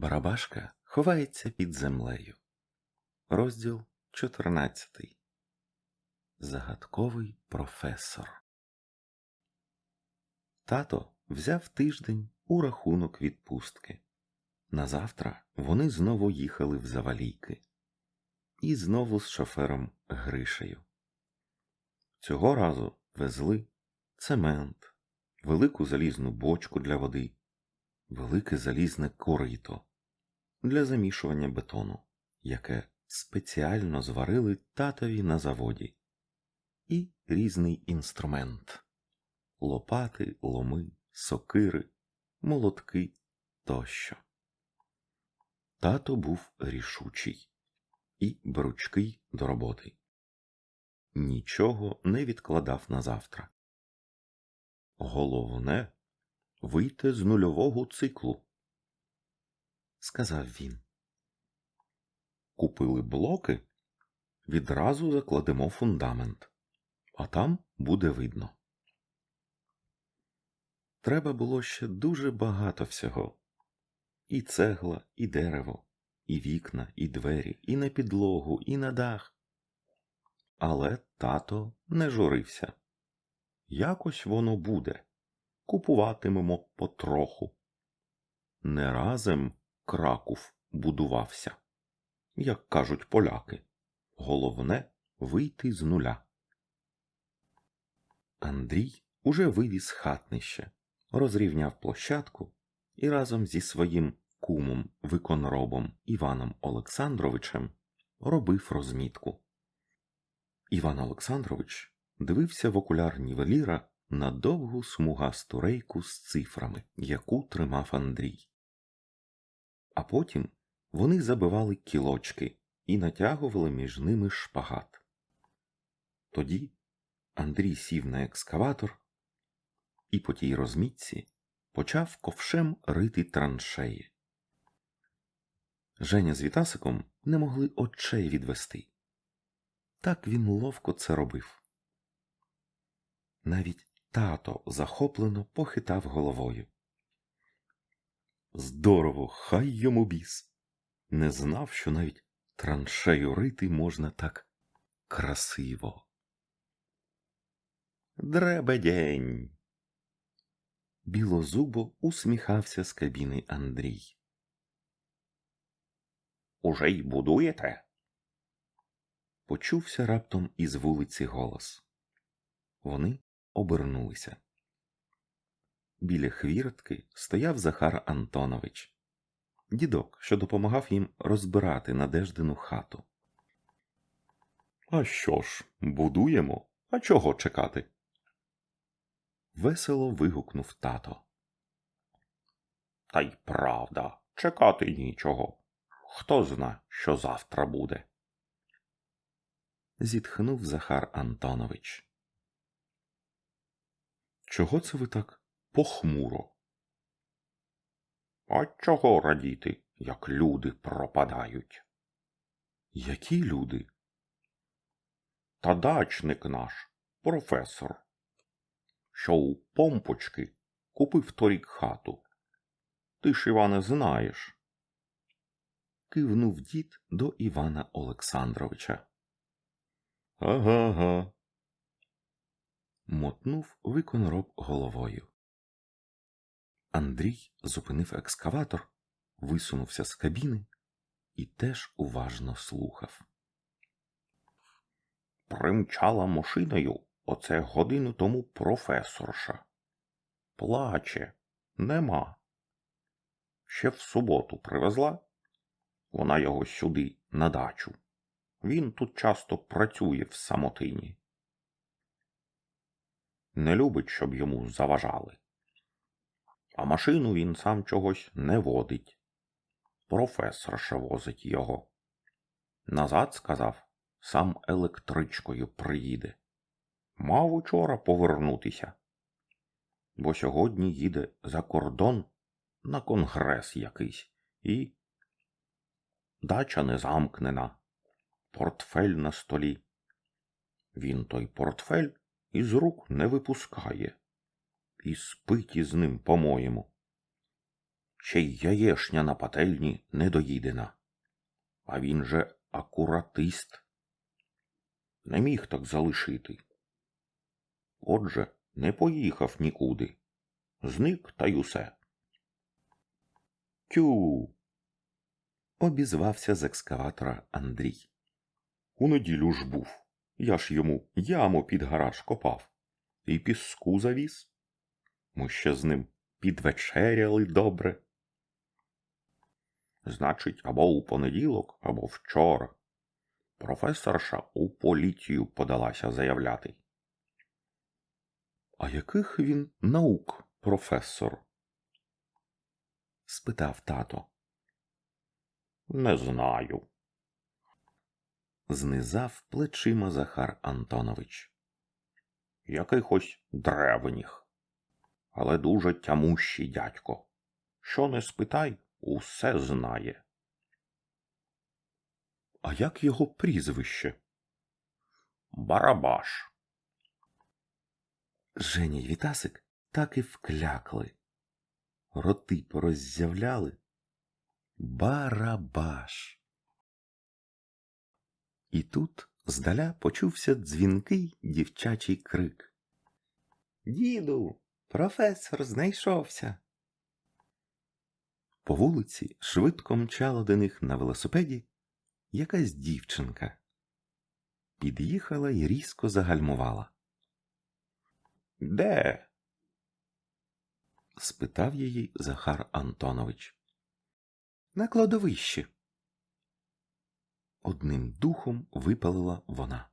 Барабашка ховається під землею. Розділ 14. Загадковий професор. Тато взяв тиждень у рахунок відпустки. Назавтра вони знову їхали в завалійки. І знову з шофером Гришею. Цього разу везли цемент, велику залізну бочку для води, велике залізне корито для замішування бетону, яке спеціально зварили татові на заводі, і різний інструмент лопати, ломи, сокири, молотки тощо. Тато був рішучий і беручкий до роботи. Нічого не відкладав на завтра. Головне вийти з нульового циклу, сказав він. Купили блоки, відразу закладемо фундамент, а там буде видно. Треба було ще дуже багато всього і цегла, і дерево, і вікна, і двері, і на підлогу, і на дах. Але тато не журився. Якось воно буде. Купуватимемо потроху. Не разом Краков будувався, як кажуть поляки. Головне вийти з нуля. Андрій уже вивіз хатнище, розрівняв площадку і разом зі своїм кумом виконробом Іваном Олександровичем робив розмітку. Іван Олександрович дивився в окуляр нівеліра на довгу смугасту рейку з цифрами, яку тримав Андрій. А потім вони забивали кілочки і натягували між ними шпагат. Тоді Андрій сів на екскаватор і по тій розмітці почав ковшем рити траншеї. Женя з Вітасиком не могли очей відвести. Так він ловко це робив. Навіть тато захоплено похитав головою. Здорово, хай йому біс. Не знав, що навіть траншею рити можна так красиво. Дребедень. Білозубо усміхався з кабіни Андрій. Уже й будуєте? Почувся раптом із вулиці голос. Вони обернулися. Біля хвіртки стояв Захар Антонович, дідок, що допомагав їм розбирати надеждену хату. А що ж, будуємо? А чого чекати? Весело вигукнув тато. Та й правда, чекати нічого. Хто зна, що завтра буде. Зітхнув Захар Антонович. Чого це ви так похмуро? А чого радіти, як люди пропадають? Які люди? Та дачник наш, професор, що у помпочки купив торік хату. Ти ж, Іване, знаєш. Кивнув дід до Івана Олександровича. Ага, ага. Мотнув виконроб головою. Андрій зупинив екскаватор, висунувся з кабіни і теж уважно слухав. Примчала машиною оце годину тому професорша. Плаче, нема. Ще в суботу привезла. Вона його сюди, на дачу. Він тут часто працює в самотині. Не любить, щоб йому заважали. А машину він сам чогось не водить. Професорша возить його. Назад сказав, сам електричкою приїде. Мав учора повернутися, бо сьогодні їде за кордон на конгрес якийсь і дача не замкнена, портфель на столі. Він той портфель із рук не випускає і спить із ним, по-моєму. ще й яєшня на пательні недоїдена. А він же акуратист. Не міг так залишити. Отже, не поїхав нікуди. Зник та й усе. Тю. обізвався з екскаватора Андрій. У неділю ж був. Я ж йому яму під гараж копав і піску завіз. Ми ще з ним підвечеряли добре. Значить, або у понеділок, або вчора. Професорша у поліцію подалася заявляти. А яких він наук, професор? спитав тато. Не знаю. Знизав плечима Захар Антонович. Якихось древніх. Але дуже тямущий дядько. Що не спитай, усе знає. А як його прізвище? Барабаш. Женя й Вітасик так і вклякли. Роти пороззявляли. Барабаш. І тут здаля почувся дзвінкий дівчачий крик. Діду, професор знайшовся. По вулиці швидко мчала до них на велосипеді якась дівчинка. Під'їхала і різко загальмувала. Де? спитав її Захар Антонович. На кладовищі. Одним духом випалила вона.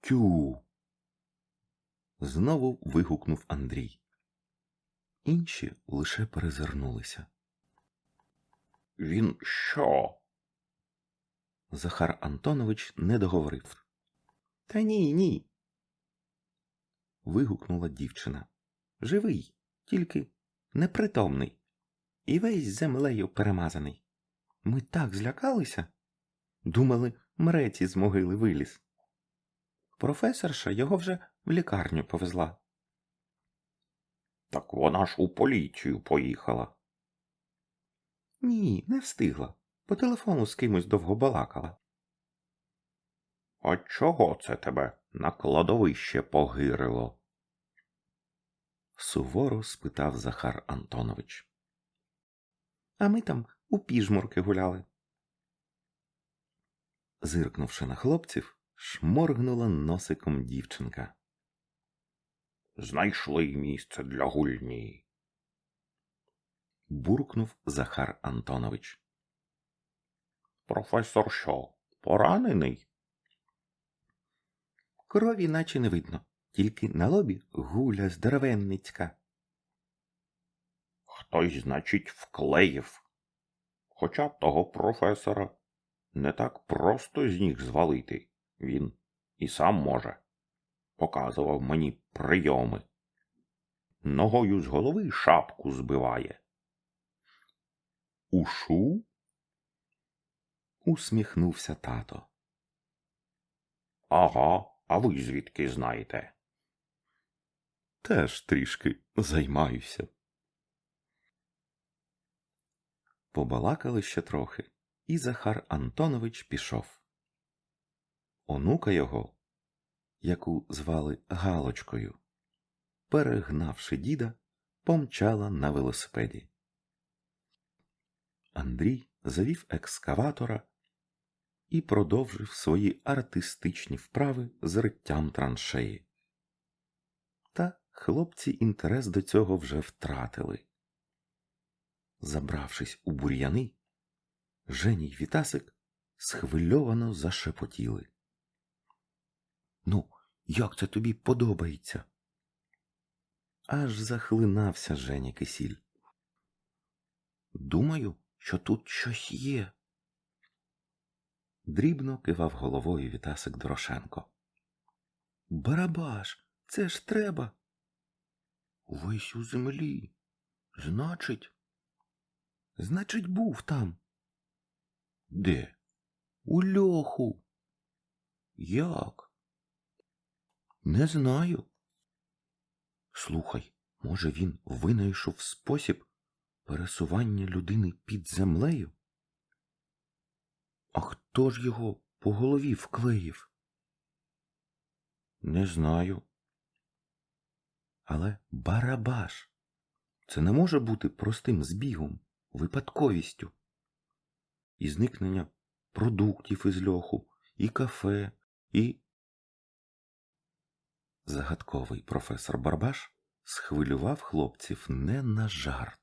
Тю. Знову вигукнув Андрій. Інші лише перезирнулися. Він що? Захар Антонович не договорив. Та ні, ні. Вигукнула дівчина. Живий, тільки непритомний. І весь землею перемазаний. Ми так злякалися. Думали, мреці з могили виліз. Професорша його вже в лікарню повезла. Так вона ж у поліцію поїхала. Ні, не встигла. По телефону з кимось довго балакала. А чого це тебе на кладовище погирило? Суворо спитав Захар Антонович. А ми там у піжмурки гуляли. Зиркнувши на хлопців, шморгнула носиком дівчинка. Знайшли місце для гульні. Буркнув Захар Антонович. Професор що, поранений? Крові наче не видно, тільки на лобі гуля здоровенницька. Хтось, значить, вклеїв. Хоча того професора не так просто з ніг звалити. Він і сам може. Показував мені прийоми. Ногою з голови шапку збиває. Ушу? усміхнувся тато. Ага, а ви звідки знаєте? Теж трішки займаюся. Побалакали ще трохи, і Захар Антонович пішов. Онука його, яку звали Галочкою, перегнавши діда, помчала на велосипеді. Андрій завів екскаватора і продовжив свої артистичні вправи з риттям траншеї. Та хлопці інтерес до цього вже втратили. Забравшись у бур'яни, Жені й Вітасик схвильовано зашепотіли. Ну, як це тобі подобається? Аж захлинався Женя Кисіль. Думаю, що тут щось є. Дрібно кивав головою Вітасик Дорошенко. Барабаш, це ж треба. Весь у землі. Значить, значить, був там. Де? У льоху. Як? Не знаю. Слухай, може, він винайшов спосіб Пересування людини під землею? А хто ж його по голові вклеїв? Не знаю. Але барабаш. Це не може бути простим збігом, випадковістю. І зникнення продуктів із льоху, і кафе, і. Загадковий професор Барбаш схвилював хлопців не на жарт.